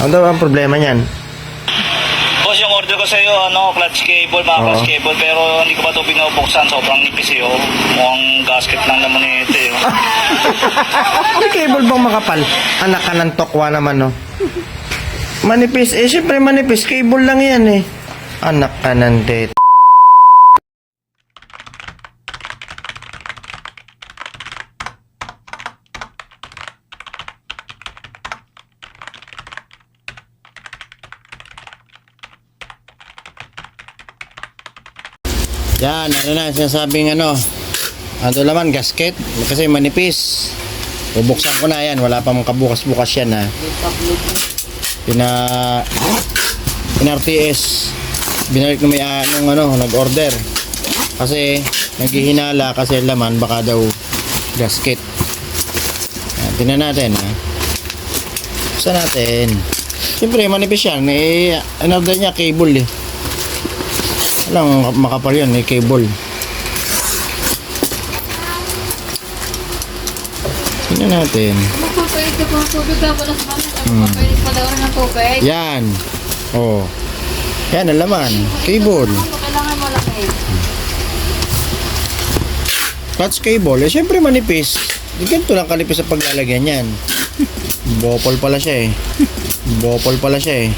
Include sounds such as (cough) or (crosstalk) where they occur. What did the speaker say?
Ano daw ang problema niyan? Boss, yung order ko sa iyo, ano, clutch cable, mga Oo. clutch cable, pero hindi ko pa ito binubuksan. Sobrang nipis eh, oh. Mukhang gasket lang naman ito eh. oh. (laughs) May cable bang makapal? Anak ka ng tokwa naman, no? Manipis. Eh, syempre manipis. Cable lang yan, eh. Anak ka ng det. Yan, ano na, sinasabing ano, ano naman, gasket, kasi manipis. Bubuksan ko na yan, wala pa mong kabukas-bukas yan ha. Pina, pina-RTS, binalik na may ah, nung ano, nag-order. Kasi, naghihinala kasi laman, baka daw gasket. Yan, tingnan natin ha. Buksan natin. Siyempre, manipis yan. Eh, in-order niya, cable eh. Walang makapal yan, may cable. Tingnan natin. Magpapalit ka pa ng tubig ka pala sa kanila. Magpapalit pa daw rin ng tubig. Yan. Oh. Yan ang laman. Cable. Kailangan malaki. Clutch cable. Eh, syempre manipis. Ganito lang kalipis sa paglalagyan yan. Bopol pala siya eh. Bopol pala siya eh.